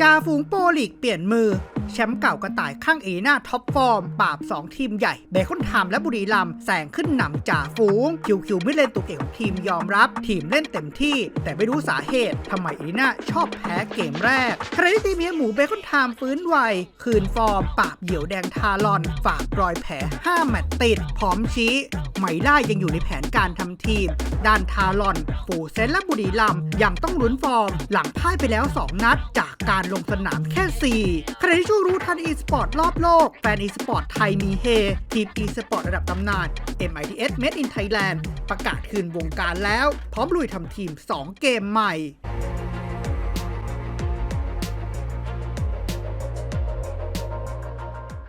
จ่าฝูงโปลีกเปลี่ยนมือ แชมป์เก่ากระต่ายข้างเอหน้าท็อปฟอร์ม ปราบ 2 ทีมใหญ่ เบคอนไทม์และบุรีรัมแซงขึ้นนำจ่าฝูง คิวคิวไม่เล่นตัวเก่งของทีมยอมรับ ทีมเล่นเต็มที่ แต่ไม่รู้สาเหตุทำไมเอหน้าชอบแพ้เกมแรกขณะที่ทีมเมียหมูเบคอนไทม์ฟื้นไวคืนฟอร์ม ปราบเหยี่ยวแดงทารอน ฝากรอยแผล5แมตช์ติดพร้อมชี้ไหมล่ายังอยู่ในแผนการทำทีม ด้านทารอนฟูเซนและบุรีรัมย์ยังต้องลุ้นฟอร์ม หลังพ่ายไปแล้ว 2 นัดจากการลงสนามแค่4ขณะที่ช่วงรู้ทันอีสปอร์ตรอบโลก แฟนอีสปอร์ตไทยมีเฮ ทีมอีสปอร์ตระดับตำนาน MITS Made in Thailand ประกาศคืนวงการแล้ว พร้อมลุยทำทีม 2 เกมใหม่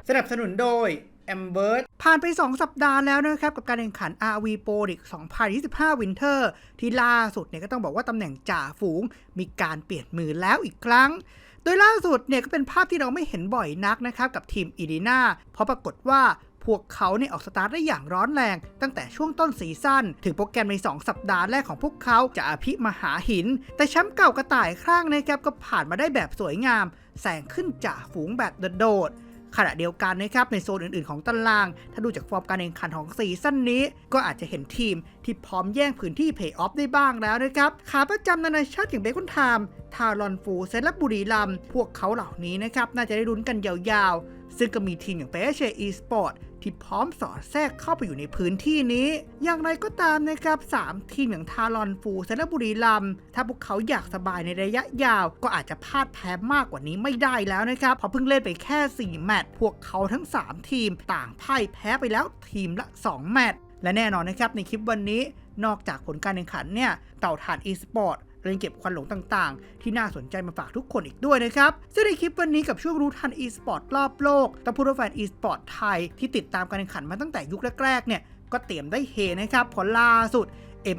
สนับสนุนโดย a m b e r ผ่านไป 2 สัปดาห์แล้วนะครับ กับการแข่งขัน RV Pro League 2025 Winter ที่ล่าสุดเนี่ยก็ต้องบอกว่าตำแหน่งจ่าฝูงมีการเปลี่ยนมือแล้วอีกครั้ง ดยล่าสุดเนี่ยก็เป็นภาพที่เราไม่เห็นบ่อยนักนะครับกับทีมอีดีนาเพราะปรากฏว่าพวกเขาเนี่ยออกสตาร์ทได้อย่างร้อนแรง ตั้งแต่ช่วงต้นซีซั่นถึงโปรแกรมใน 2 สัปดาห์แรกของพวกเขาจะอภิมหาหิน แต่แชมป์เก่ากระต่ายคร่างนะครับก็ผ่านมาได้แบบสวยงาม แสงขึ้นจ่าฝูงแบบโดดๆ ขณะเดียวกันนะครับในโซนอื่นๆของตาราง ถ้าดูจากฟอร์มการแข่งขันของซีซั่นนี้ ก็อาจจะเห็นทีมที่พร้อมแย่งพื้นที่เพย์ออฟได้บ้างแล้วนะครับ ขาประจำนานาชาติอย่างเบคอนไทม์ทารอนฟูเซนและบุรีลัมพวกเขาเหล่านี้นะครับ น่าจะได้ลุ้นกันยาวๆ ซึ่งก็มีทีมอย่างเปเชอีสปอร์ต ที่พร้อมสอดแทรกเข้าไปอยู่ในพื้นที่นี้ อย่างไรก็ตามนะครับ 3 ทีมอย่างทารอนฟูเซนบุรีรัมถ้าพวกเขาอยากสบายในระยะยาว ก็อาจจะพลาดแพ้มากกว่านี้ไม่ได้แล้วนะครับเพราะเพิ่งเล่นไปแค่ 4 แมตช์พวกเขาทั้ง 3 ทีมต่างพ่ายแพ้ไปแล้วทีมละ 2 แมตช์และแน่นอนนะครับในคลิปวันนี้นอกจากผลการแข่งขันเนี่ยเต่าถ่านอีสปอร์ต เรียนเก็บควันหลงต่างๆ ที่น่าสนใจมาฝากทุกคนอีกด้วยนะครับ ซึ่งในคลิปวันนี้กับช่วงรู้ทัน e-sport รอบโลกต้องพูดว่าแฟน e-sport ไทยที่ติดตามการแข่งขันมาตั้งแต่ยุคแรกๆเนี่ยก็เตรียมได้เฮนะครับผลล่าสุด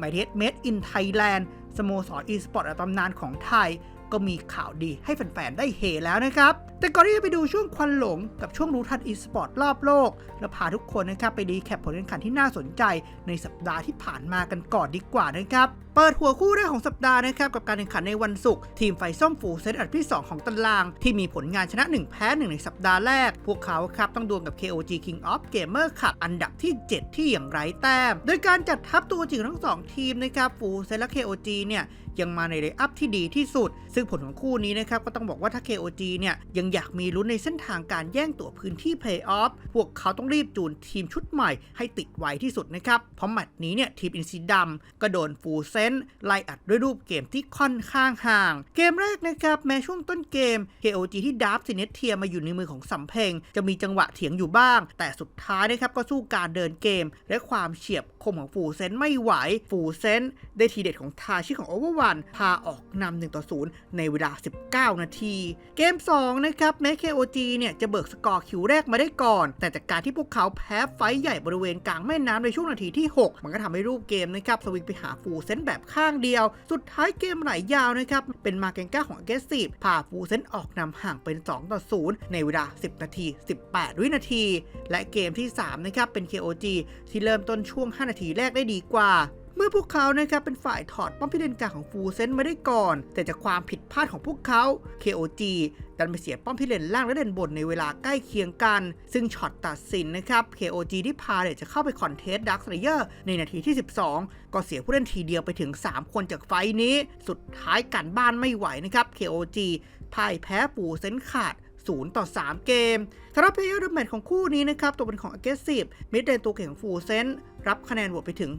m i t Made in Thailand สโมสร e-sport ระดับตำนานของไทย ก็มีข่าวดีให้แฟนๆ ได้เฮแล้วนะครับ แต่ก่อนที่จะไปดูช่วงควันหลงกับช่วงรู้ทัน e-sport รอบโลกแล้วพาทุกคนนะครับไปดีแคปผลการแข่งขันที่น่าสนใจในสัปดาห์ที่ผ่านมากันก่อนดีกว่านะครับ เปิดหัวคู่แรกของสัปดาห์นะครับกับการแข่งขันในวันศุกร์ทีมไฟส้มฟูเซตอันดับที่ 2 ของตาราง ที่มีผลงานชนะ 1 แพ้ 1 ในสัปดาห์แรก พวกเขาครับต้องดวลกับ KOG King of Gamer ขับอันดับที่ 7 ที่อย่างไร้แต้ม โดยการจัดทัพตัวจริงทั้ง 2 ทีมนะครับฟูเซตและ KOG เนี่ย ยังมาในเรอัพที่ดีที่สุด ซึ่งผลของคู่นี้นะครับก็ต้องบอกว่าถ้า KOG เนี่ยยังอยากมีลุ้นในเส้นทางการแย่งตัวพื้นที่เพลย์ออฟพวกเขาต้องรีบจูนทีมชุดใหม่ให้ติดไวที่สุดนะครับเพราะแมตช์นี้เนี่ยทีมอินซีดำก็โดนฟูเซนไล่อัดด้วยรูปเกมที่ค่อนข้างห่าง เกมแรกนะครับแม้ช่วงต้นเกม KOG ที่ดับซินเนตเทียมาอยู่ในมือของสัมเพงจะมีจังหวะเถียงอยู่บ้าง แต่สุดท้ายนะครับก็สู้การเดินเกม และความเฉียบคมของฟูเซนไม่ไหว ฟูเซนได้ทีเด็ดของทาชิของโอเวอร์วันพาออกนำ1ต่อ0ในเวลา 19 นาที เกม 2 นะครับ แม้ KOG เนี่ย จะเบิกสกอร์คิวแรกมาได้ก่อน แต่จากการที่พวกเขาแพ้ไฟใหญ่บริเวณกลางแม่น้ำในช่วงนาทีที่ 6 มันก็ทำให้รูปเกมนะครับ สวิงไปหาฟูเซนแบบข้างเดียว สุดท้ายเกมไหลยาวนะครับ เป็นมาเกงก้าของเกสซีพาฟูเซนออกนำห่างเป็น 2 ต่อ 0 ในเวลา 10 นาที 18 วินาที และเกมที่ 3 นะครับ เป็น KOG ที่เริ่มต้นช่วง5นาทีแรกได้ดีกว่า เมื่อพวกเขานะครับเป็นฝ่ายถอดป้อมพิเลนกาของฟูเซนมาได้ก่อน แต่จากความผิดพลาดของพวกเขา KOG ดันไปเสียป้อมพิเลนล่างและเด่นบนในเวลาใกล้เคียงกัน ซึ่งช็อตตัดสินนะครับ KOG ที่พาเลจะเข้าไปคอนเทสต์ดักสเลเยอร์ในนาทีที่ 12 ก็เสียผู้เล่นทีเดียวไปถึง 3 คนจากไฟนี้ สุดท้ายกันบ้านไม่ไหวนะครับ KOG พ่ายแพ้ปูเซนขาด0ต่อ 3 เกมสำหรับเพลเยอร์เดอะแมตของคู่นี้นะครับ ตัวเป็นของ Aggressive มิดเดนตัวเก่งของฟูเซน รับคะแนนโหวตไปถึง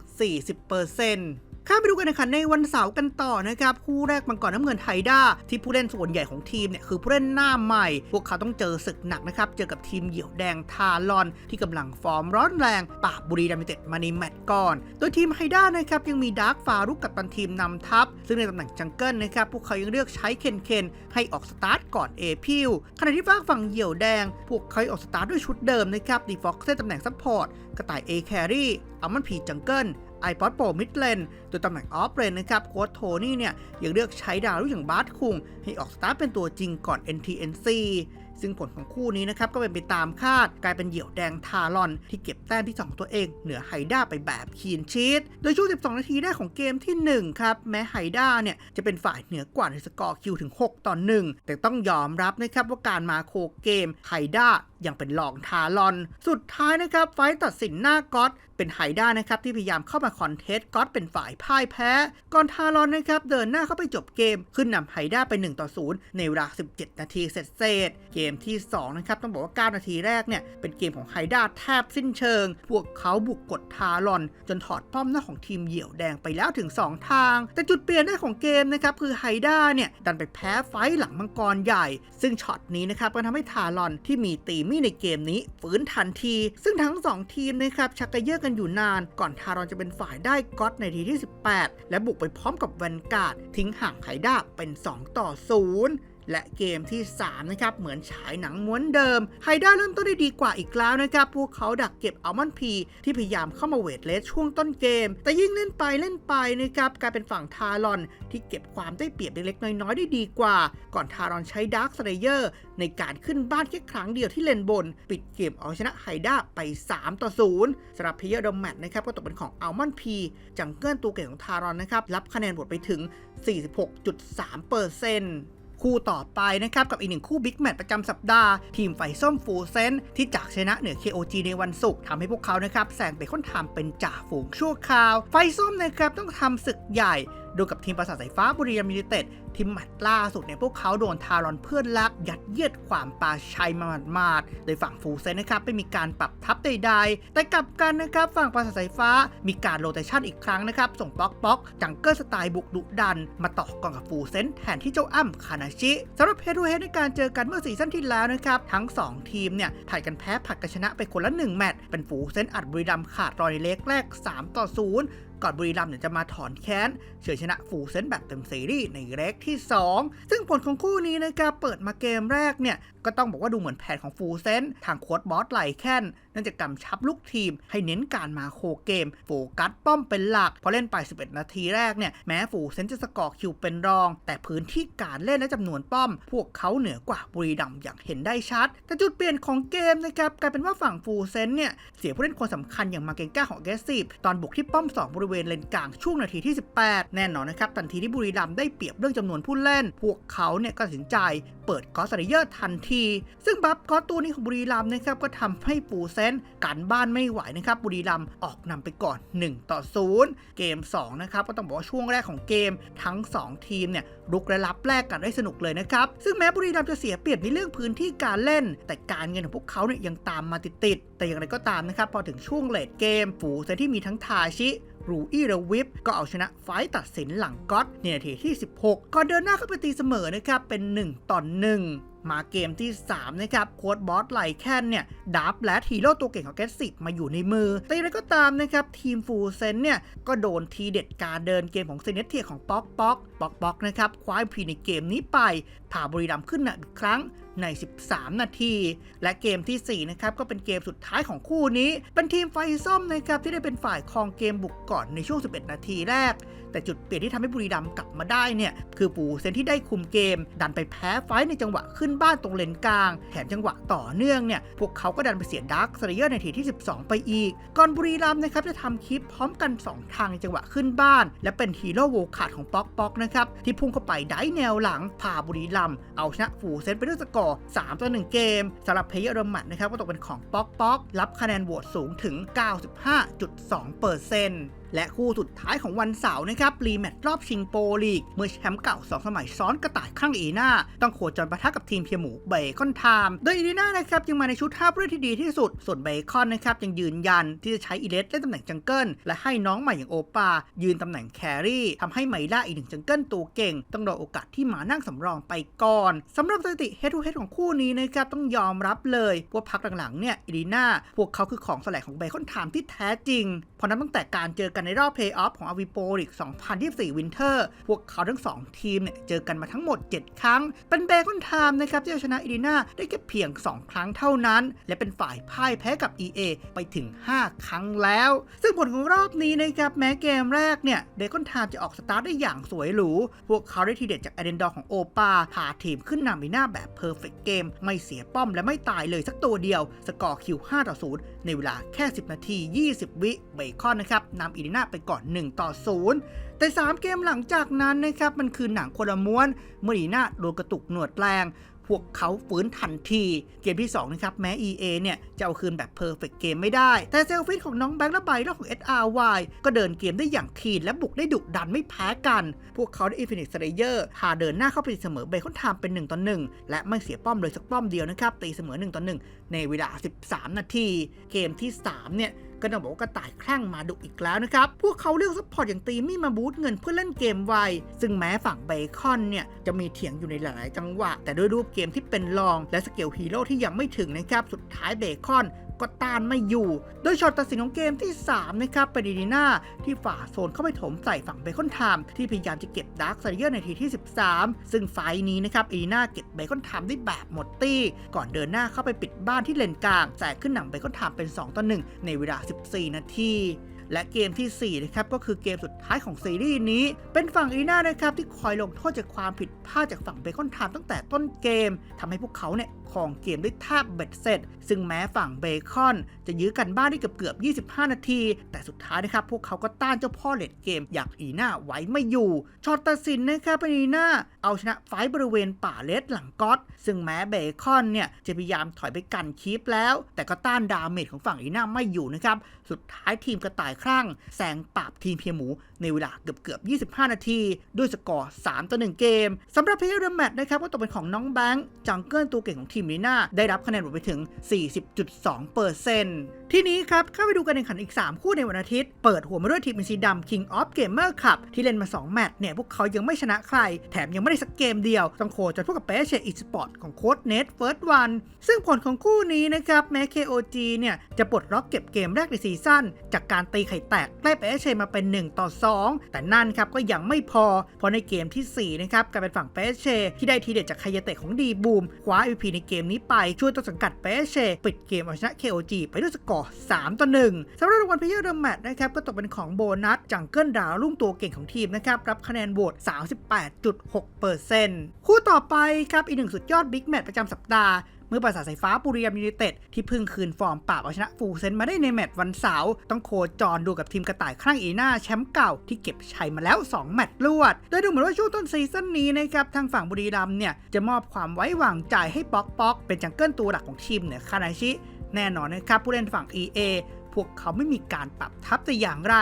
40% ข้ามไปดูกันนะครับในวันเสาร์กันต่อนะครับ คู่แรกมังกรน้ำเงินไทด้า ที่ผู้เล่นส่วนใหญ่ของทีมเนี่ยคือผู้เล่นหน้าใหม่ พวกเขาต้องเจอศึกหนักนะครับ เจอกับทีมเหยี่ยวแดงทารอน ที่กำลังฟอร์มร้อนแรง ปราบบุรีรัมเต็ดมาในแมตช์ก่อน โดยทีมไฮด้านะครับยังมีดาร์คฟารุกกับตันทีมนำทัพ ซึ่งในตำแหน่งจังเกิลนะครับพวกเขายังเลือกใช้เคนเคนให้ออกสตาร์ทก่อนเอพิวขณะที่ฝากฝั่งเหยี่ยวแดง พวกเขาออกสตาร์ทด้วยชุดเดิมนะครับดีฟ็อกเซตตำแหน่งซัพพอร์ตกระต่ายเอแครี่อัลมันพีจังเกิล ไอพอดโปรมิดเลนตัวตำแหน่งออฟเลนนะครับโค้ชโทนี่เนี่ยยังเลือกใช้ดาวรุ่งอย่างบาร์คุงให้ออกสตาร์ทเป็นตัวจริงก่อน NTNC ซึ่งผลของคู่นี้นะครับก็เป็นไปตามคาดกลายเป็นเหยี่ยวแดงทารอน ที่เก็บแต้มที่ 2 ตัวเอง เหนือไฮด้าไปแบบคีนชีตโดยช่วง 12 นาทีแรกของเกมที่ 1 ครับ แม้ไฮด้าเนี่ยจะเป็นฝ่ายเหนือกว่าในสกอร์คิวถึง 6 ต่อ 1 แต่ต้องยอมรับนะครับว่าการมาโคเกมไฮด้ายังเป็นรองทารอน สุดท้ายนะครับไฟต์ตัดสินหน้าก๊อตเป็นไฮด้านะครับที่พยายามเข้ามาคอนเทสต์ก๊อตเป็นฝ่ายพ่ายแพ้ ก่อนทารอนนะครับเดินหน้าเข้าไปจบเกม ขึ้นนำไฮด้าไป1ต่อ0ในเวลา 17 นาทีเสร็จเกมที่ 2 นะครับ ต้องบอกว่า 9 นาทีแรกเนี่ย เป็นเกมของไฮด้าแทบสิ้นเชิง พวกเขาบุกกดทารอน จนถอดป้อมหน้าของทีมเหยี่ยวแดงไปแล้วถึง 2 ทาง แต่จุดเปลี่ยนได้ของเกมนะครับ คือไฮด้าเนี่ย ดันไปแพ้ไฟหลังมังกรใหญ่ ซึ่งช็อตนี้นะครับก็ทำให้ทารอนที่มีตีมี่ในเกมนี้ฟื้นทันที ซึ่งทั้ง 2 ทีมนะครับชักกระเยาะกันอยู่นาน ก่อนทารอนจะเป็นฝ่ายได้ก๊อตในทีที่ 18 และบุกไปพร้อมกับแวนการ์ดทิ้งห่างไฮด้าเป็น 2 ต่อ 0 และเกมที่ 3 นะครับ เหมือนฉายหนังม้วนเดิมไฮด้าเริ่มต้นได้ดีกว่าอีกแล้วนะครับ พวกเขาดักเก็บอัลมอนพีที่พยายามเข้ามาเวทเลสช่วงต้นเกม แต่ยิ่งเล่นไปเล่นไปนะครับกลายเป็นฝั่งทารอนที่เก็บความได้เปรียบเล็กๆน้อยๆได้ดีกว่า ก่อนทารอนใช้ดาร์คสเลเยอร์ในการขึ้นบ้านแค่ครั้งเดียวที่เลนบน ปิดเกมเอาชนะไฮด้าไป 3 ต่อ 0สำหรับเพเยอร์ดอมแมตนะครับก็ตกเป็นของอัลมอนพีจังเกิลตัวเก่งของทารอนนะครับรับคะแนนบทไปถึง 46.3% คู่ต่อไปนะครับกับอีกหนึ่งคู่บิ๊กแมตช์ประจำสัปดาห์ทีมไฟส้มฟูเซนที่จากชนะเหนือ KOG ในวันศุกร์ทำให้พวกเขานะครับแซงไปค้นทามเป็นจ่าฝูงชั่วคราว ไฟส้มนะครับต้องทำศึกใหญ่ ดูกับทีมประสาทสายฟ้าบุรีรัมย์ยูไนเต็ดทีมแมตช์ล่าสุดเนี่ยพวกเขาโดนทารอนเพื่อนรัก ยัดเยียดความปาชัยมาหมาดๆโดยฝั่งฟูเซนนะครับไม่มีการปรับทัพใดๆ แต่กลับกันนะครับฝั่งประสาทสายฟ้ามีการโรเตชันอีกครั้งนะครับ ส่งป๊อกป๊อกจังเกิลสไตล์บุกดุดัน มาต่อกองกับฟูเซนแทนที่เจ้าอ้ำคานาชิสำหรับเฮดูเฮดในการเจอกันเมื่อซีซั่นที่แล้วนะครับทั้ง 2 ทีมเนี่ยผัดกันแพ้ผัดกันชนะไปคนละ1แมตช์เป็นฟูเซนอัดบุรีรัมย์ขาดรอยเล็กแรก 3 ต่อ 0 ก่อนบุรีรัมย์เนี่ยจะมาถอนแค้นเฉือนชนะฟูเซนแบบเต็มซีรีส์ในเล็กที่ 2 ซึ่งผลของคู่นี้นะครับเปิดมาเกมแรกเนี่ยก็ต้องบอกว่าดูเหมือนแผนของฟูเซนทางโค้ดบอสไลแคนนั่นจะกำชับลูกทีม ให้เน้นการมาโคเกมโฟกัสป้อมเป็นหลักพอเล่นไป 11 นาทีแรกเนี่ยแม้ฟูเซนจะสกอร์คิวเป็นรอง แต่พื้นที่การเล่นและจำนวนป้อม พวกเขาเหนือกว่าบุรีรัมอย่างเห็นได้ชัด แต่จุดเปลี่ยนของเกมนะครับกลายเป็นว่าฝั่งฟูเซนเนี่ยเสียผู้เล่นคนสำคัญอย่างมาเกงก้าของเกสซีฟตอนบุกที่ป้อม 2 บริเวณเลนกลางช่วงนาทีที่ 18 แน่นอนนะครับทันทีที่บุรีรัมได้เปรียบเรื่องจำนวนผู้เล่น พวกเขาเนี่ยก็ตัดสินใจเปิดกอสเลเยอร์ทันที ซึ่งบัฟกอสตัวนี้ของบุรีรัมนะครับก็ทำให้ปูเซนกันบ้านไม่ไหวนะครับบุรีรัมย์ออกนำไปก่อน 1 ต่อ 0 เกม 2 นะครับ ก็ต้องบอกว่าช่วงแรกของเกมทั้ง 2 ทีมเนี่ยรุกและรับแลกกันได้สนุกเลยนะครับ ซึ่งแม้บุรีรัมย์จะเสียเปรียบในเรื่องพื้นที่การเล่น แต่การเงินของพวกเขาเนี่ยยังตามมาติดๆแต่อย่างไรก็ตามนะครับพอถึงช่วงเลดเกมปูเซนที่มีทั้งทาชิรูอี้เรวิปก็เอาชนะไฟต์ตัดสินหลังก๊อตในนาทีที่ 16 ก่อนเดินหน้าเข้าไปตีเสมอนะครับเป็น 1 ต่อ 1 มาเกมที่ 3 นะครับ โค้ดบอสไลแคนเนี่ยดับและฮีโร่ตัวเก่งของแกสิบมาอยู่ในมือ แต่อย่างไรก็ตามนะครับ ทีมฟูลเซนเนี่ย ก็โดนทีเด็ดการเดินเกมของเซเนตเทียของป๊อกป๊อกป๊อกป๊อกนะครับ คว้าพีในเกมนี้ไปพาบุรีรัมขึ้นนำอีกครั้งใน 13 นาที และเกมทีสี่ 4 นะครับก็เป็นเกมสุดท้ายของคู่นี้ เป็นทีมไฟส้มนะครับที่ได้เป็นฝ่ายครองเกมบุกก่อนในช่วง 11 นาทีแรก แต่จุดเปลี่ยนที่ทำให้บุรีรัมย์กลับมาได้เนี่ยคือปูเซนที่ได้คุมเกม ดันไปแพ้ไฟในจังหวะขึ้นบ้านตรงเลนกลาง แถมจังหวะต่อเนื่องเนี่ยพวกเขาก็ดันไปเสียดาร์คสเลเยอร์ในทีที่ 12 ไปอีก ก่อนบุรีรัมย์นะครับจะทำคลิปพร้อมกัน 2 ทางในจังหวะขึ้นบ้าน และเป็นฮีโร่โวขาดของป๊อกป๊อกนะครับที่พุ่งเข้าไปได้แนวหลังพาบุรีรัมย์เอาชนะฟูเซนไปด้วยสกอร์3 ต่อ 1 เกมสำหรับเพย์เยอร์มัดนะครับก็ตกเป็นของป๊อกป๊อกรับคะแนนโหวตสูงถึง 95.2% และคู่สุดท้ายของวันเสาร์นะครับรีแมตช์รอบชิงโปรลีก เมื่อแชมป์เก่า 2 สมัยซ้อนกระต่ายข้างอีน่า ต้องโคจรปะทะกับทีมเพียหมูเบคอนไทม์โดยอีน่านะครับยังมาในชุดท่าผู้เล่นที่ดีที่สุด ส่วนเบคอนนะครับยังยืนยันที่จะใช้อีเลสเล่นตำแหน่งจังเกิลและให้น้องใหม่อย่างโอปายืนตำแหน่งแครี่ทำให้ไมล่าอีกหนึ่งจังเกิลตัวเก่ง ต้องรอโอกาสที่หมานั่งสำรองไปก่อนสำหรับสถิติเฮดทูเฮดของคู่นี้นะครับต้องยอมรับเลยว่าพักหลังๆเนี่ยอีลีน่าพวกเขาคือของแสลงของเบคอนไทม์ที่แท้จริงเพราะนั้นตั้งแต่การเจอกันกันในรอบเพลย์ออฟของอวิโปลิก 2024 วินเทอร์ พวกเขาทั้ง 2 ทีมเนี่ยเจอกันมาทั้งหมด 7 ครั้ง เป็นเบคอนไทม์นะครับที่เอาชนะอีดีนาได้แค่เพียง 2 ครั้งเท่านั้น และเป็นฝ่ายพ่ายแพ้กับ EA ไปถึง 5 ครั้งแล้ว ซึ่งผลของรอบนี้นะครับแม้เกมแรกเนี่ยเบคอนไทม์จะออกสตาร์ทได้อย่างสวยหรู พวกเขาได้ทีเด็ดจากไอเดนดอร์ของโอปาพาทีมขึ้นนำอีน่าแบบเพอร์เฟกเกมไม่เสียป้อมและไม่ตายเลยสักตัวเดียว สกอร์คิว5ต่อ0ในเวลาแค่ 10 นาที 20 วิเบคอนนะครับนำอีดีนาไปก่อน 1 ต่อ 0 แต่ 3 เกมหลังจากนั้นนะครับมันคือหนังคนละม้วนเมื่ออีดีนาโดนกระตุกหนวดแรง พวกเขาฟื้นทันที เกมที่ 2 นะครับ แม้ EA เนี่ย จะเอาคืนแบบเพอร์เฟกเกมไม่ได้ แต่เซลฟิตของน้องแบงค์และไบรอนของ SRY ก็เดินเกมได้อย่างทีนและบุกได้ดุดันไม่แพ้กัน พวกเขาได้ Infinite Slayer พาเดินหน้าเข้าไปตีเสมอเบคอนไทม์เป็น1ต่อ1และไม่เสียป้อมเลยสักป้อมเดียวนะครับตีเสมอ1ต่อ1ในเวลา 13 นาที เกมที่3เนี่ย ก็ต้องบอกว่ากระต่ายแคลั่งมาดุอีกแล้วนะครับ พวกเขาเลือกซัพพอร์ตอย่างตีมี่มาบูทเงินเพื่อเล่นเกมไว ซึ่งแม้ฝั่งเบคอนเนี่ยจะมีเถียงอยู่ในหลาย ๆ จังหวะ แต่ด้วยรูปเกมที่เป็นรอง และสเกลฮีโร่ที่ยังไม่ถึงนะครับ สุดท้ายเบคอน ก็ต้านไม่อยู่ โดยช็อตตัดสินของเกมที่ 3 นะครับ เป็นดีดีน่าที่ฝ่าโซนเข้าไปถมใส่ฝั่งเบคอนไทม์ที่พยายามจะเก็บดาร์คไซเยอร์ในทีที่ 13 ซึ่งไฟล์นี้นะครับอีดีน่าเก็บเบคอนไทม์ได้แบบหมดตี้ ก่อนเดินหน้าเข้าไปปิดบ้านที่เลนกลางแจกขึ้นหนังเบคอนไทม์เป็น 2 ต่อ 1 ในเวลา 14 นาทีและเกมทีสี่ 4 นะครับ ก็คือเกมสุดท้ายของซีรีส์นี้ เป็นฝั่งอีน่านะครับ ที่คอยลงโทษจากความผิดพลาดจากฝั่งเบคอนไทม์ตั้งแต่ต้นเกมทำให้พวกเขาเนี่ย ครองเกมได้แทบเบ็ดเสร็จ ซึ่งแม้ฝั่งเบคอน จะยื้อกันบ้านได้เกือบเกือบ 25 นาที แต่สุดท้ายนะครับ พวกเขาก็ต้านเจ้าพ่อเลดเกมอย่างอีน่าไว้ไม่อยู่ช็อตตัดสินนะครับเป็นอีน่าเอาชนะไฟบริเวณป่าเลดหลังก๊อตซึ่งแม้เบคอนเนี่ยจะพยายามถอยไปกันคีปแล้ว แต่ก็ต้านดาเมจของฝั่งอีน่าไม่อยู่นะครับสุดท้ายทีมกระต่ายครั่งแซงปราบทีมเพียหมูในเวลาเกือบเกือบ 25 นาที ด้วยสกอร์ 3 ต่อ 1 เกมสำหรับเพลย์เร์แมตนะครับก็ตกเป็นของน้องแบงค์จังเกิลตัวเก่งของทีมิมลีน่าได้รับคะแนนโวตไปถึง 40.2เปอร์เซ็นต์ ที่นี้ครับ เข้าไปดูการแข่งขันอีก 3 คู่ในวันอาทิตย์ เปิดหัวมาด้วยทีมอินซีดำ King of Gamer Cup ที่เล่นมา 2 แมตช์เนี่ย พวกเขายังไม่ชนะใคร แถมยังไม่ได้สักเกมเดียว ต้องโคจนพวกกับเปเชอีสปอร์ตของโค้ดเนทเฟิร์สวันซึ่งผลของคู่นี้นะครับแม้ KOG เนี่ย จะปลดล็อกเก็บเกมแรกในซีซั่นจากการตีไข่แตกไล่เปเชมาเป็น 1 ต่อ 2 แต่นั่นครับก็ยังไม่พอเพราะในเกมทีสี่4นะครับกลายเป็นฝั่งเปเชที่ได้ทีเด็ดจากไคยเตะของดีบูมคว้า MVP ในเกมนี้ไปช่วยต้นสังกัดเปเชปิดเกมเอาชนะ KOG ไปด้วยสกอร์3 ต่อ 1สำหรับรางวัลเพลเยอร์เดอะแมตช์นะครับก็ตกเป็นของโบนัสจังเกิลดาวรุ่งตัวเก่งของทีมนะครับรับคะแนนโหวต38.6%คู่ต่อไปครับอีกหนึ่งสุดยอดบิ๊กแมตช์ประจำสัปดาห์เมื่อปราสาทสายฟ้าปุรีรัมยูไนเต็ดที่เพึ่งคืนฟอร์มปราบเอาชนะฟูเซนมาได้ในแมตช์วันเสาร์ต้องโคจรดูกับทีมกระต่ายครั่งอีน่าแชมป์เก่าที่เก็บชัยมาแล้ว 2 แมตช์รวด โดยดูเหมือนว่าช่วงต้นซีซั่นนี้นะครับทางฝั่งบุรีรัมเนี่ยจะมอบความไว้วางใจให้ป๊อกป๊อกเป็นจังเกิลตัวหลักของทีมเหนือคานาชิ แน่นอนนะครับผู้เล่นฝั่ง EA พวกเขาไม่มีการปรับทัพแต่อย่างไร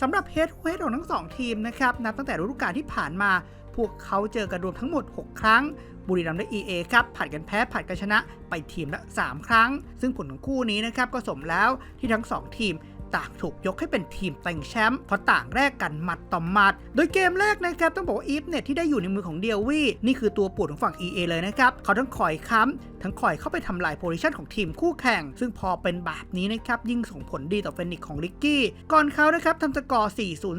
สำหรับเฮดเฮดของทั้งสองทีมนะครับนับตั้งแต่ฤดูกาลที่ผ่านมา พวกเขาเจอกันรวมทั้งหมด 6 ครั้ง บุรีรัมย์และ EA ครับผัดกันแพ้ผัดกันชนะไปทีมละ 3 ครั้ง ซึ่งผลของคู่นี้นะครับก็สมแล้วที่ทั้ง 2 ทีม ต่างถูกยกให้เป็นทีมแต่งแชมป์เพราะต่างแรกกันหมัดต่อหมัด โดยเกมแรกนะครับต้องบอกว่าอีฟเนี่ยที่ได้อยู่ในมือของเดียวี่นี่คือตัวปวดของฝั่ง EA เลยนะครับเขาทั้งคอยค้ำทั้งคอยเข้าไปทำลายโพซิชันของทีมคู่แข่ง ซึ่งพอเป็นแบบนี้นะครับยิ่งส่งผลดีต่อเฟนิกของลิกกี้ก่อนเขานะครับทำสกอร์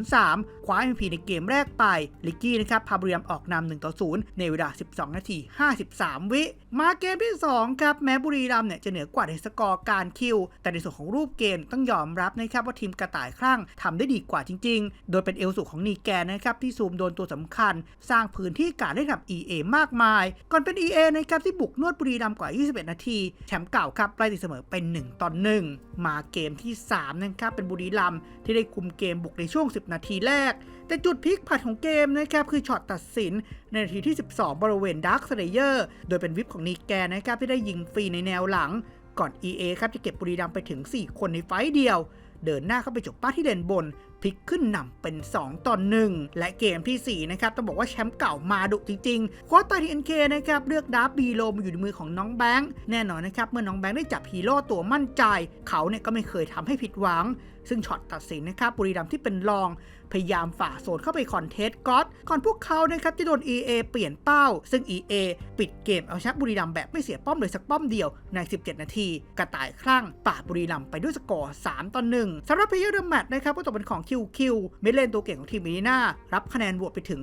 4-0-3 คว้า MVP ในเกมแรกไปลิกกี้นะครับพาบรีรัมออกนำ1-0ในเวลา 12 นาที 53 วิ มาเกมที่ 2 ครับ แม้บุรีรัมเนี่ยจะเหนือกว่าในสกอร์การคิว แต่ในส่วนของรูปเกมต้องยอมรับนะครับว่าทีมกระต่ายครั่งทำได้ดีกว่าจริง ๆ โดยเป็นเอลสุของนีแกนนะครับที่ซูมโดนตัวสำคัญ สร้างพื้นที่การได้กับ EA มากมาย ก่อนเป็น EA นะครับที่บุกนวดบุรีรัมย์กว่า 21 นาที แชมป์เก่าครับไล่ตีเสมอเป็น 1ต่อ1มาเกมที่3นะครับเป็นบุรีรัมที่ได้คุมเกมบุกในช่วง 10 นาทีแรก แต่จุดพลิกผัดของเกมนะครับคือช็อตตัดสิน ในนาทีที่ 12 บริเวณดาร์คสเลเยอร์โดยเป็นวิปของนีแกนนะครับที่ได้ยิงฟรีในแนวหลัง ก่อน EA ครับจะเก็บบุรีรัมไปถึง 4 คนในไฟเดียว เดินหน้าเข้าไปจบป้าที่เลนบน พลิกขึ้นนำเป็น 2ต่อ1และเกมทีสี่ 4 นะครับ ต้องบอกว่าแชมป์เก่ามาดุจริงๆโค้ชตาทีเอ็นเคนะครับเลือกดาร์บีโลมาอยู่ในมือของน้องแบงค์แน่นอนนะครับ เมื่อน้องแบงค์ได้จับฮีโร่ตัวมั่นใจ เขาเนี่ยก็ไม่เคยทำให้ผิดหวัง ซึ่งช็อตตัดสินนะครับบุรีรัมที่เป็นรอง พยายามฝ่าโซนเข้าไปคอนเทสต์ก็อตก่อนพวกเขานะครับจะโดน EA เปลี่ยนเป้า ซึ่ง EA ปิดเกมเอาชนะบุรีรัมแบบไม่เสียป้อมเลยสักป้อมเดียวใน 17 นาที กระต่ายคลั่งป่าบบุรีรัมไปด้วยสกอร์3ต่อ1สำหรับเพลเยอร์เดอะแมตช์นะครับก็ตกเป็นของคิวคิวไม่เล่นตัวเก่งของทีมอีลีน่ารับคะแนนโหวตไปถึง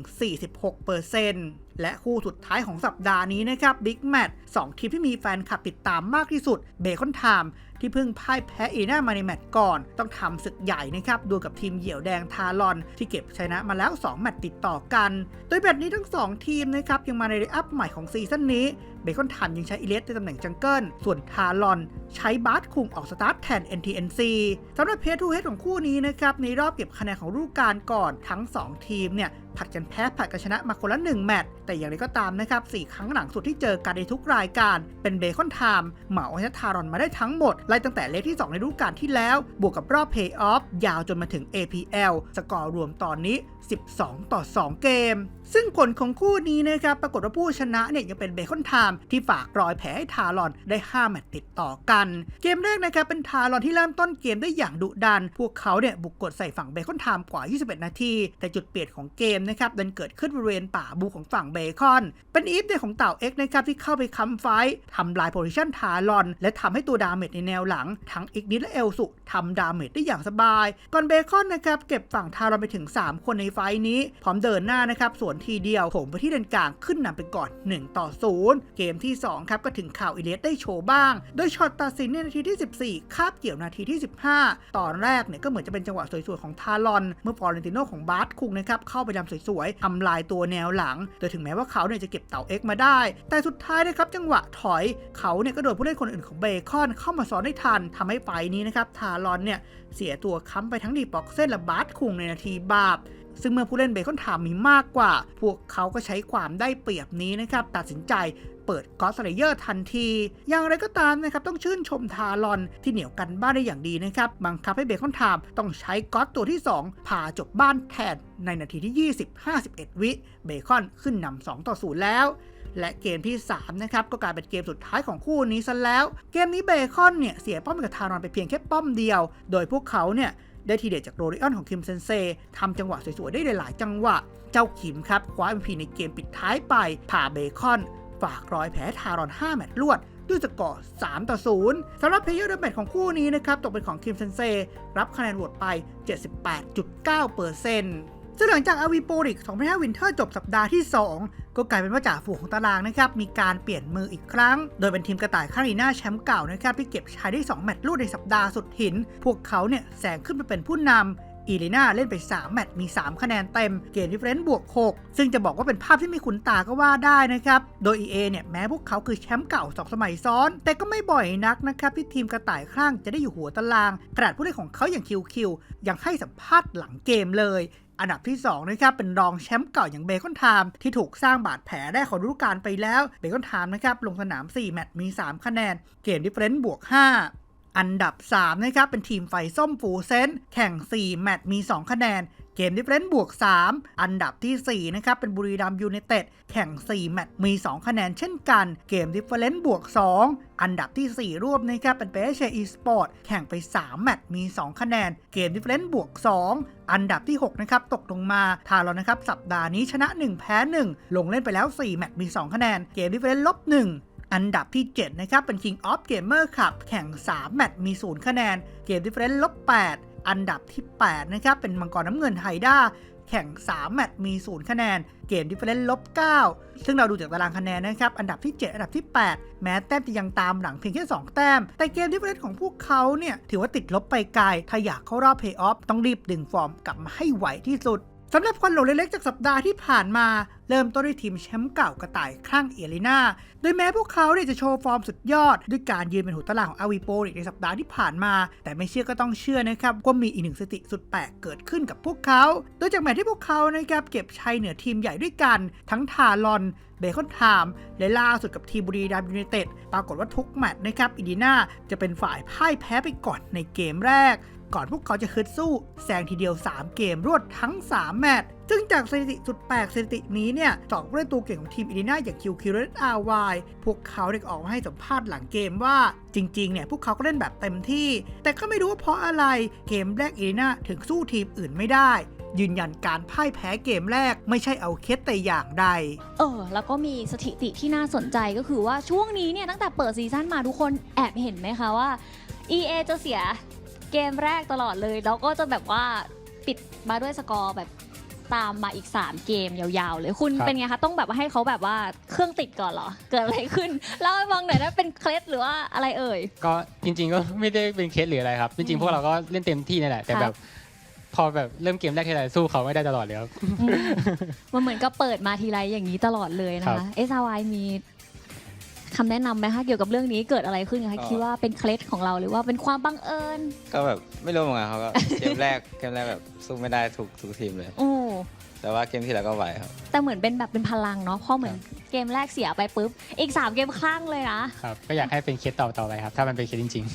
46%และคู่สุดท้ายของสัปดาห์นี้นะครับบิ๊กแมตช์สองทีมที่มีแฟนคลับติดตามมากที่สุดเบคอนไทม์ที่เพิ่งพ่ายแพ้อีน่ามาในแมตช์ก่อน ต้องทำศึกใหญ่นะครับดวลกับทีมเหยี่ยวแดงทารอน ที่เก็บชนะมาแล้ว 2 แมตช์ติดต่อกัน โดยแมตช์นี้ทั้ง 2 ทีมนะครับยังมาในเรอัพใหม่ของซีซั่นนี้เบคอนไทม์ยังใช้อิเลสในตำแหน่งจังเกิล ส่วนทารอนใช้บาสคุงออกสตาร์ทแทน NTNC สำหรับเพจทูเฮดของคู่นี้นะครับ ในรอบเก็บคะแนนของฤดูกาลก่อนทั้ง 2 ทีมเนี่ยผัดกันแพ้ผัดกันชนะมาคนละ 1 แมตช์แต่อย่างไรก็ตามนะครับสี่ครั้งหลังสุดที่เจอกันในทุกรายการ เป็นเบคอนไทม์เหมาชนะทารอนมาได้ทั้งหมด ไล่ตั้งแต่เลขที่ 2 ในฤดูกาลที่แล้ว บวกกับรอบเพย์ออฟยาวจนมาถึง APL สกอร์รวมตอนนี้ 12 ต่อ 2 เกม ซึ่งผลของคู่นี้นะครับปรากฏว่าผู้ชนะเนี่ยยังเป็นเบคอนไทม์ที่ฝากรอยแผลให้ทารอนได้5แมตช์ติดต่อกัน เกมแรกนะครับเป็นทารอนที่เริ่มต้นเกมได้อย่างดุดัน พวกเขาเนี่ยบุกกดใส่ฝั่งเบคอนไทม์กว่า 21 นาที แต่จุดเปลี่ยนของเกมนะครับดันเกิดขึ้นบริเวณป่าบูของฝั่งเบคอน เป็นอีฟเดย์ของเต่าเอ็กนะครับที่เข้าไปค้ำไฟทำลายโพซิชันทารอน และทำให้ตัวดาเมจในแนวหลัง ทั้งอีกนิดและเอลสุทำดาเมจได้อย่างสบาย ก่อนเบคอนนะครับเก็บฝั่งทารอนไปถึง 3 คนในไฟนี้ พร้อมเดินหน้านะครับสวนทีเดียวโถมไปที่เลนกลางขึ้นนำไปก่อน 1 ต่อ 0เกมที่ 2 ครับก็ถึงข่าวอิเลสได้โชว์บ้าง โดยช็อตตัดสินในนาทีที่ 14 คาบเกี่ยวนาทีที่ 15 ตอนแรกเนี่ยก็เหมือนจะเป็นจังหวะสวยๆของทารอน เมื่อฟอร์เรนติโนของบาสคุงนะครับเข้าไปดำสวยๆทำลายตัวแนวหลังโดยถึงแม้ว่าเขาเนี่ยจะเก็บเต่าเอ็กมาได้ แต่สุดท้ายนะครับจังหวะถอยเขาเนี่ยก็โดนผู้เล่นคนอื่นของเบคอนเข้ามาซ้อนได้ทันทำให้ไฟนี้นะครับทารอนเนี่ยเสียตัวค้ำไปทั้งดีบ็อกเซนและบาสคุงในนาทีบาป ซึ่งเมื่อผู้เล่นเบคอนไทม์มีมากกว่า พวกเขาก็ใช้ความได้เปรียบนี้นะครับ ตัดสินใจเปิดกอสเลเยอร์ทันที อย่างไรก็ตามนะครับ ต้องชื่นชมทารอนที่เหนียวกันบ้านได้อย่างดีนะครับ บังคับให้เบคอนไทม์ต้องใช้ก๊อตตัวที่ 2 พาจบบ้านแทนในนาทีที่ 20 51 วิเบคอนขึ้นนำ2ต่อ0แล้วและเกมที่ 3 นะครับ ก็กลายเป็นเกมสุดท้ายของคู่นี้ซะแล้ว เกมนี้เบคอนเนี่ย เสียป้อมกับทารอนไปเพียงแค่ป้อมเดียว โดยพวกเขาเนี่ย ได้ทีเด็ดจากโรริออนของคิมเซนเซทำจังหวะสวยๆ ได้หลายๆ จังหวะ เจ้าคิมครับคว้า MVP ในเกมปิดท้ายไป ผ่าเบคอน ฝากรอยแพ้ทารอน 5 แมตช์รวดด้วยสกอร์ 3 ต่อ 0 สำหรับเพลเยอร์เดอะแมตช์ของคู่นี้นะครับ ตกเป็นของคิมเซนเซ รับคะแนนโหวตไป 78.9%ซึ่ งหลังจากอาวีโปริก2005วินเทอร์จบสัปดาห์ที่ 2 ก็กลายเป็นว่าจ่าฝูงของตารางนะครับ มีการเปลี่ยนมืออีกครั้ง โดยเป็นทีมกระต่ายคารีนาแชมป์เก่านะครับ ที่เก็บชัยได้ 2 แมตช์รวดในสัปดาห์สุดหิน พวกเขาเนี่ยแซงขึ้นไปเป็นผู้นำอีลีนาเล่นไป 3 แมตช์มี 3 คะแนนเต็ม เกมดิเฟรนซ์บวก 6 ซึ่งจะบอกว่าเป็นภาพที่ม่คุ้นตาก็ว่าได้นะครับ โดย EA เนี่ย แม้พวกเขาคือแชมป์เก่า 2 สมัยซ้อน แต่ก็ไม่บ่อยนักนะครับ ที่ทีมกระต่ายคลั่งจะได้อยู่หัวตาราง ขนาดผู้เล่นของเขาอย่างคิวคิวยังให้สัมภาษณ์หลังเกมเลย อันดับที่2นะครับเป็นรองแชมป์เก่าอย่างเบคอนไทม์ที่ถูกสร้างบาดแผลได้ของฤดูกาลไปแล้วเบคอนไทม์นะครับลงสนาม 4 แมตช์มี 3 คะแนน เกมดิเฟรนซ์บวก 5 อันดับ3นะครับเป็นทีมไฟส้มฟูเซนแข่ง 4 แมตช์มี 2 คะแนน เกมดิเฟรนซ์บวก 3 อันดับทีสี่ 4 นะครับ เป็นบุรีรัมยูไนเต็ดแข่ง 4 แมตช์มี 2 คะแนนเช่นกัน เกมดิเฟรนซ์บวก 2อันดับทีสี่4 รวบนะครับ เป็นเปเชอีสปอร์ตแข่งไป 3 แมตช์มี 2 คะแนน เกมดิเฟนซ์บวก 2 อันดับที่ 6 นะครับ ตกลงมาทาเรอนะครับ สัปดาห์นี้ชนะ 1 แพ้ 1 ลงเล่นไปแล้ว 4 แมตช์มี 2 คะแนน เกมดิเฟนซ์ลบ 1อันดับที่ 7 นะครับ เป็น King of Gamer ครับแข่ง 3 แมตช์มี 0 คะแนน เกมดิเฟรนซ์ลบ 8 อันดับที่ 8 นะครับ เป็นมังกรน้ำเงินไฮด้าแข่ง 3 แมตช์มี 0 คะแนน เกมดิเฟรนซ์ลบ 9 ซึ่งเราดูจากตารางคะแนนนะครับ อันดับที่ 7 อันดับที่ 8 แม้แต้มจะยังตามหลังเพียงแค่ 2 แต้ม แต่เกมดิเฟรนซ์ของพวกเขาเนี่ย ถือว่าติดลบไปไกล ถ้าอยากเข้ารอบเพย์ออฟต้องรีบดึงฟอร์มกลับมาให้ไหวที่สุด สำหรับควันหลงเล็กๆจากสัปดาห์ที่ผ่านมา เริ่มต้นด้วยทีมแชมป์เก่ากระต่ายคลั่งเอลิน่า โดยแม้พวกเขาเนี่ยจะโชว์ฟอร์มสุดยอด ด้วยการยืนเป็นหัวตารางของอาวีโปริกในสัปดาห์ที่ผ่านมา แต่ไม่เชื่อก็ต้องเชื่อนะครับ ว่ามีอีกหนึ่งสติสุดแปลกเกิดขึ้นกับพวกเขา โดยจากแมตช์ที่พวกเขานะครับเก็บชัยเหนือทีมใหญ่ด้วยกัน ทั้งทารอนเบคอนไทม์และล่าสุดกับทีมบุรีรัมยูไนเต็ดปรากฏว่าทุกแมตช์นะครับอินดีน่าจะเป็นฝ่ายพ่ายแพ้ไปก่อนในเกมแรก ก่อนพวกเขาจะคืดสู้แซงทีเดียว 3 เกมรวดทั้ง 3 แมตช์ซึ่งจากสถิติสุดแปลกสถิตินี้เนี่ยสองผู้เล่นตัวเก่งของทีมอินดีนาอย่างคิวคิวและอาร์วพวกเขาได้ออกมาให้สัมภาษณ์หลังเกมว่าจริงๆเนี่ยพวกเขาก็เล่นแบบเต็มที่ แต่ก็ไม่รู้ว่าเพราะอะไรเกมแรกอินดีนาถึงสู้ทีมอื่นไม่ได้ ยืนยันการพ่ายแพ้เกมแรกไม่ใช่เอาเคสแต่อย่างใด เออ แล้วก็มีสถิติที่น่าสนใจก็คือว่าช่วงนี้เนี่ยตั้งแต่เปิดซีซั่นมาทุกคนแอบเห็นไหมคะว่า EA จะเสีย เกมแรกตลอดเลยแล้วก็จะแบบว่าปิดมาด้วยสกอร์แบบตามมาอีก 3 เกมยาวๆเลยคุณครับ เป็นไงคะต้องแบบว่าให้เขาแบบว่าเครื่องติดก่อนเหรอ เกิดอะไรขึ้นเล่าให้ฟังหน่อยนะเป็นเคล็ดหรือว่าอะไรเอ่ย ก็จริงๆก็ไม่ได้เป็นเคสหรืออะไรครับ จริงๆพวกเราก็เล่นเต็มที่นี่แหละ แต่ครับ แบบพอแบบเริ่มเกมแรกทีไรสู้เขาไม่ได้ตลอดเลยครับอืมมันเหมือนกับเปิดมาทีไรอย่างนี้ตลอดเลยนะครัคะบ เอสาวมี คำแนะนำไหมคะเกี่ยวกับเรื่องนี้เกิดอะไรขึ้นคะก็ คิดว่าเป็นเคล็ดของเราหรือว่าเป็นความบังเอิญก็แบบไม่รู้เหมือนกันครับก็ เกมแรกเกมแรกแบบสู้ไม่ได้ทุกทุกทีมเลย โอ้แต่ว่าเกมที่แล้วก็ไหวครับ แต่เหมือนเป็นแบบเป็นพลังเนาะเพราะเหมือนเกมแรกเสียไปปุ๊บ อีก 3 เกมคลั่งเลยนะ ครับ ก็อยากให้เป็นเคสต่อๆไปครับ ถ้ามันเป็นเคสจริง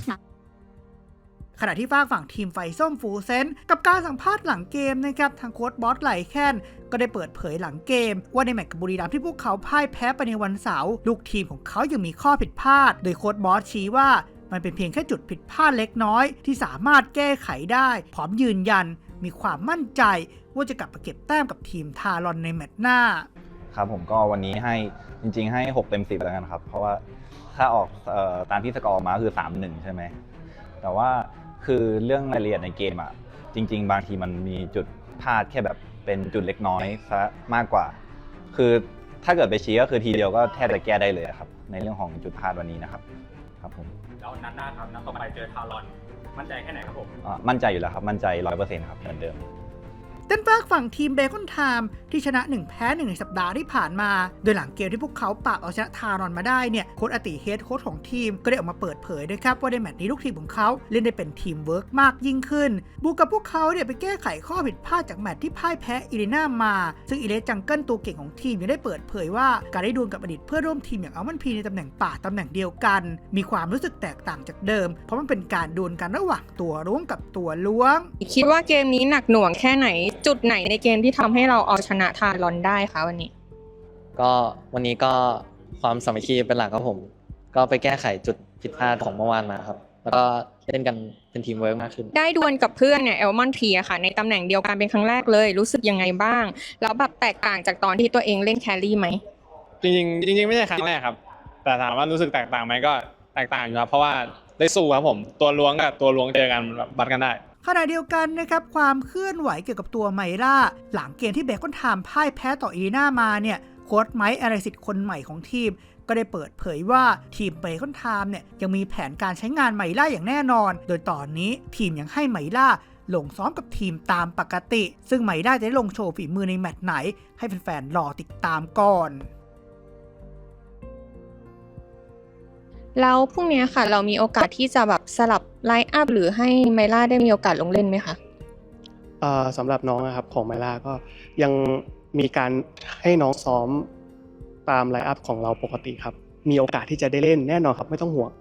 ขณะที่ฝากฝั่งทีมไฟส้มฟูเซนกับการสัมภาษณ์หลังเกมนะครับทางโค้ชบอสไหลแคน ก็ได้เปิดเผยหลังเกม ว่าในแมตช์กับบุรีรัมย์ที่พวกเขาพ่ายแพ้ไปในวันเสาร์ลูกทีมของเขายังมีข้อผิดพลาด โดยโค้ชบอสชี้ว่ามันเป็นเพียงแค่จุดผิดพลาดเล็กน้อย ที่สามารถแก้ไขได้ พร้อมยืนยัน มีความมั่นใจ ว่าจะกลับมาเก็บแต้มกับทีมทารอนในแมตช์หน้า ครับผมก็วันนี้ให้จริง ๆ ให้ 6 เต็ม 10แล้วกันครับ เพราะว่าถ้าออกเออตามที่สกอร์ออกมาคือ 3-1 ใช่ไหม แต่ว่าคือเรื่องรายละเอียดในเกมอะจริง ๆ บางทีมันมีจุดพลาดแค่แบบ เป็นจุดเล็กน้อยซะมากกว่า คือถ้าเกิดไปชี้ก็คือทีเดียวก็แทบจะแก้ได้เลยครับ ในเรื่องของจุดพลาดวันนี้นะครับ ครับผมแล้วนัดหน้าครับนัดต่อไปเจอทารอน มั่นใจแค่ไหนครับผม อ่ามั่นใจอยู่แล้วครับ มั่นใจ100%ครับเหมือนเดิม เต้นฝากฝั่งทีมเบคอนไทม์ที่ชนะ 1 แพ้ 1 ในสัปดาห์ที่ผ่านมา โดยหลังเกมที่พวกเขาปราบเอาชนะทารอนมาได้เนี่ยโค้ชอติเฮดโค้ชของทีมก็ได้ออกมาเปิดเผยด้วยครับว่าในแมตช์นี้ลูกทีมของเขาเล่นได้เป็นทีมเวิร์กมากยิ่งขึ้นบวกกับพวกเขาเนี่ยไปแก้ไขข้อผิดพลาดจากแมตช์ที่พ่ายแพ้อิริน่ามา ซึ่งอิเลสจังเกิลตัวเก่งของทีมยังได้เปิดเผยว่าการได้ดวลกับอดีตเพื่อนร่วมทีมอย่างอัลมันพีในตำแหน่งป่าตำแหน่งเดียวกัน มีความรู้สึกแตกต่างจากเดิม เพราะมันเป็นการดวลกันระหว่างตัวล้วงกับตัวล้วง คิดว่าเกมนี้หนักหน่วงแค่ไหนจุดไหนในเกมที่ทำให้เราเอาชนะทารอนได้คะวันนี้ ก็วันนี้ก็ความสามัคคีเป็นหลักครับผม ก็ไปแก้ไขจุดผิดพลาดของเมื่อวานมาครับ แล้วก็เล่นกันเป็นทีมเวิร์กมากขึ้น ได้ดวลกับเพื่อนเนี่ยเอลมอนทีอะค่ะ ในตำแหน่งเดียวกันเป็นครั้งแรกเลยรู้สึกยังไงบ้าง แล้วแบบแตกต่างจากตอนที่ตัวเองเล่นแครี่ไหมจริงๆจริงๆไม่ใช่ครั้งแรกครับ แต่ถามว่ารู้สึกแตกต่างไหมก็แตกต่างอยู่ครับเพราะว่าได้สู้ครับผม ตัวล้วงกับตัวล้วงเจอกันบัดกันได้ ขณะเดียวกันนะครับความเคลื่อนไหวเกี่ยวกับตัวไมล่า หลังเกมที่เบคอนไทม์พ่ายแพ้ต่ออีน่ามาเนี่ยโค้ชไมค์อะไรสิทธิ์คนใหม่ของทีม ก็ได้เปิดเผยว่าทีมเบคอนไทม์เนี่ยยังมีแผนการใช้งานไมล่าอย่างแน่นอน โดยตอนนี้ทีมยังให้ไมล่าลงซ้อมกับทีมตามปกติ ซึ่งไมล่าจะได้ลงโชว์ฝีมือในแมตช์ไหน ให้แฟนๆรอติดตามก่อน แล้วพรุ่งนี้ค่ะ เรามีโอกาสที่จะแบบสลับไลน์อัพหรือให้ไมล่าได้มีโอกาสลงเล่นไหมคะ เอ่อสำหรับน้องนะครับของไมล่าก็ยังมีการให้น้องซ้อมตามไลน์อัพของเราปกติครับ มีโอกาสที่จะได้เล่นแน่นอนครับ ไม่ต้องห่วง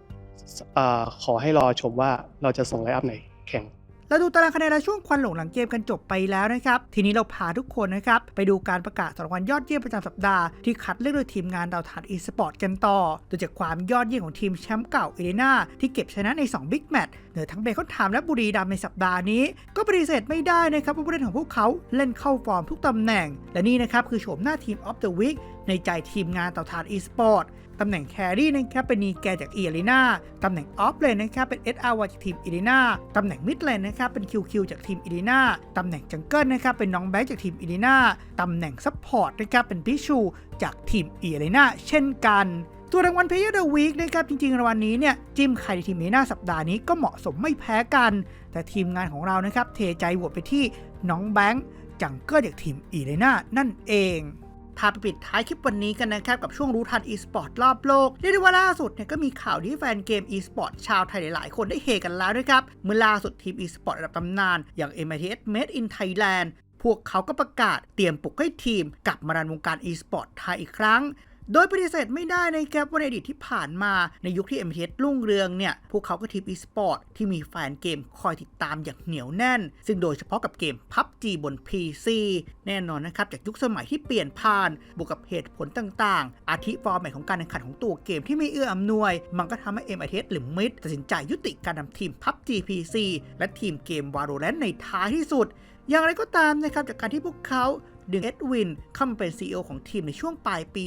เอ่อขอให้รอชมว่าเราจะส่งไลน์อัพไหนแข่ง เราดูตารางคะแนนและช่วงควันหลงหลังเกมกันจบไปแล้วนะครับ ทีนี้เราพาทุกคนนะครับ ไปดูการประกาศรางวัลยอดเยี่ยมประจำสัปดาห์ที่คัดเลือกโดยทีมงานดาวถานอีสปอร์ตกันต่อโดยจากความยอดเยี่ยมของทีมแชมป์เก่าเอเดนาที่เก็บชนะใน 2 บิ๊กแมตช์เหนือทั้งเบคอนไทม์และบุรีรัมในสัปดาห์นี้ ก็ปฏิเสธไม่ได้นะครับว่าผู้เล่นของพวกเขาเล่นเข้าฟอร์มทุกตำแหน่ง และนี่นะครับคือโฉมหน้าทีมออฟเดอะวีคในใจทีมงานเต่าทานอีสปอร์ต ตำแหน่งแครี่นะครับเป็นนีแกจากเอลิน่าตำแหน่งออฟเลนนะครับเป็น SR จากทีมเอลิน่าตำแหน่งมิดเลนนะครับเป็น QQ จากทีมเอลิน่าตำแหน่งจังเกิลนะครับเป็นน้องแบงค์จากทีมเอลิน่าตำแหน่งซัพพอร์ตนะครับเป็นพิชูจากทีมเอลิน่าเช่นกันตัวรางวัล Player of the Week นะครับจริงๆรางวัลนี้เนี่ยจิ้มใครในทีมเอลินาสัปดาห์นี้ก็เหมาะสมไม่แพ้กัน แต่ทีมงานของเรานะครับเทใจโหวตไปที่น้องแบงค์จังเกิลจากทีมเอลิน่านั่นเอง พาไปปิดท้ายคลิปวันนี้กันนะครับ กับช่วงรู้ทัน e-sport รอบโลก เรียกได้ว่าล่าสุดเนี่ยก็มีข่าวที่แฟนเกม e-sport ชาวไทยหลาย ๆ คนได้เฮกันแล้วด้วยครับเมื่อล่าสุดทีม e-sport ระดับตำนาน อย่าง MITS Made in Thailand พวกเขาก็ประกาศเตรียมปลุกให้ทีมกลับมารันวงการ e-sport ไทยอีกครั้ง โดยปฏิเสธไม่ได้นะครับว่าในอดีตที่ผ่านมาในยุคที่ MTS รุ่งเรืองเนี่ย พวกเขาก็ทีม e-sport ที่มีแฟนเกมคอยติดตามอย่างเหนียวแน่น ซึ่งโดยเฉพาะกับเกม PUBG บน PC แน่นอนนะครับ จากยุคสมัยที่เปลี่ยนผ่าน บวกกับเหตุผลต่างๆ อาทิฟอร์แมตของการแข่งขันของตัวเกมที่ไม่เอื้ออำนวย มันก็ทำให้ MTS หรือ MID ตัดสินใจยุติการนำทีม PUBG PC และทีมเกม Valorant ในท้ายที่สุด อย่างไรก็ตามนะครับจากการที่พวกเขา ดึงเอ็ดวินเข้ามาเป็น CEO ของทีมในช่วงปลายปี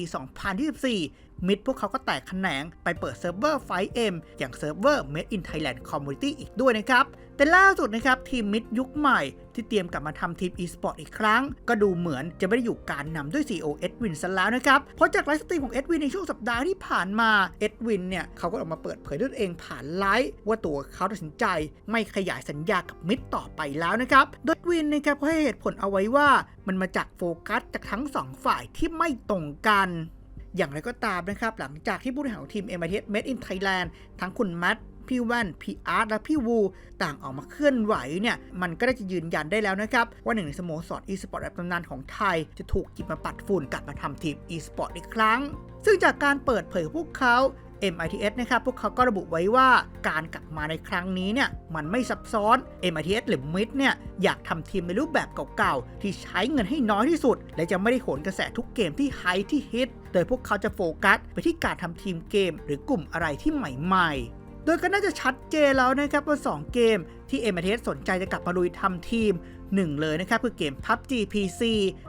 2024มิดพวกเขาก็แตกแขนงไปเปิดเซิร์ฟเวอร์ไฟเอ็มอย่างเซิร์ฟเวอร์ Made in Thailand Community อีกด้วยนะครับ แต่ล่าสุดนะครับ ทีมมิดยุคใหม่ที่เตรียมกลับมาทำทีม e-sport อีกครั้ง ก็ดูเหมือนจะไม่ได้อยู่การนำด้วย CEO เอ็ดวินซะแล้วนะครับ เพราะจากไลฟ์สตรีมของเอ็ดวินในช่วงสัปดาห์ที่ผ่านมาเอ็ดวินเนี่ยเขาก็ออกมาเปิดเผยด้วยตัวเองผ่านไลฟ์ว่าตัวเขาตัดสินใจไม่ขยายสัญญากับมิดต่อไปแล้วนะครับโดยเอ็ดวินนะครับเขาให้เหตุผลเอาไว้ว่ามันมาจากโฟกัสจากทั้งสองฝ่ายที่ไม่ตรงกัน อย่างไรก็ตามนะครับ หลังจากที่ผู้บริหารของทีม m i t Made in Thailand ทั้งคุณมัดพี่แว่นพี่อาร์ตและพี่วู ต่างออกมาเคลื่อนไหวเนี่ย มันก็ได้จะยืนยันได้แล้วนะครับ ว่าหนึ่งในสโมสรอีสปอร์ตแบบตำนานของไทย จะถูกหยิบมาปัดฝุ่นกลับมาทำทีมอีสปอร์ตอีกครั้ง ซึ่งจากการเปิดเผยของพวกเขา MITS นะครับพวกเขาก็ระบุไว้ว่าการกลับมาในครั้งนี้เนี่ยมันไม่ซับซ้อน MITS หรือ MIT เนี่ยอยากทำทีมในรูปแบบเก่าๆ ที่ใช้เงินให้น้อยที่สุด และจะไม่ได้โหนกระแสทุกเกมที่ไฮที่ฮิตโดยพวกเขาจะโฟกัสไปที่การทำทีมเกม หรือกลุ่มอะไรที่ใหม่ๆโดยก็น่าจะชัดเจนแล้วนะครับว่า 2 เกมที่ MITS สนใจจะกลับมาลุยทำทีม 1 เลยนะครับคือเกม PUBG PC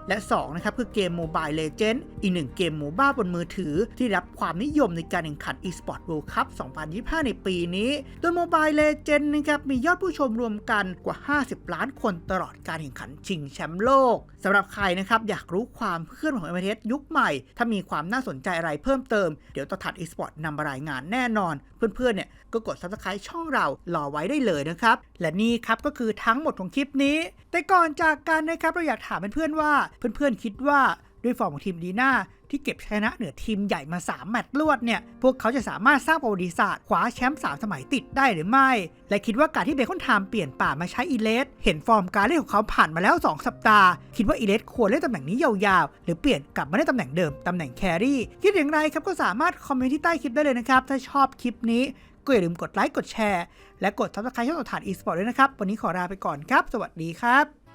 และ 2 นะครับคือเกม Mobile Legends อีกหนึ่งเกมโมบ้าบนมือถือ ที่รับความนิยมในการแข่งขัน eSport World Cup 2025 ในปีนี้ โดย Mobile Legends นะครับมียอดผู้ชมรวมกันกว่า 50 ล้านคนตลอดการแข่งขันชิงแชมป์โลกสำหรับใครนะครับอยากรู้ความเคลื่อนไหวของ MITS ยุคใหม่ ถ้ามีความน่าสนใจอะไรเพิ่มเติม เดี๋ยวต่อถัด eSport นำมารายงานแน่นอน เพื่อนๆเนี่ย ก็กด subscribe ช่องเรารอไว้ได้เลยนะครับ และนี่ครับก็คือทั้งหมดของคลิปนี้ แต่ก่อนจากกันนะครับเราอยากถามเพื่อนๆว่า เพื่อนๆคิดว่าด้วยฟอร์มของทีมดีน่าที่เก็บชนะเหนือทีมใหญ่มา 3 แมตช์รวดเนี่ย พวกเขาจะสามารถสร้างประวัติศาสตร์คว้าแชมป์3สมัยติดได้หรือไม่ และคิดว่าการที่เบคอนไทม์เปลี่ยนป่ามาใช้อีเลส เห็นฟอร์มการเล่นของเขาผ่านมาแล้ว 2 สัปดาห์ คิดว่าอีเลสควรเล่นตำแหน่งนี้ยาวๆ หรือเปลี่ยนกลับมาเล่นตำแหน่งเดิม ตำแหน่งแครี่ คิดอย่างไรครับก็สามารถคอมเมนต์ที่ใต้คลิปได้เลยนะครับ ถ้าชอบคลิปนี้ ก็อย่าลืมกดไลค์กดแชร์และกด subscribe ช่องต่อฐาน eSport ด้วยนะครับ วันนี้ขอลาไปก่อนครับ สวัสดีครับ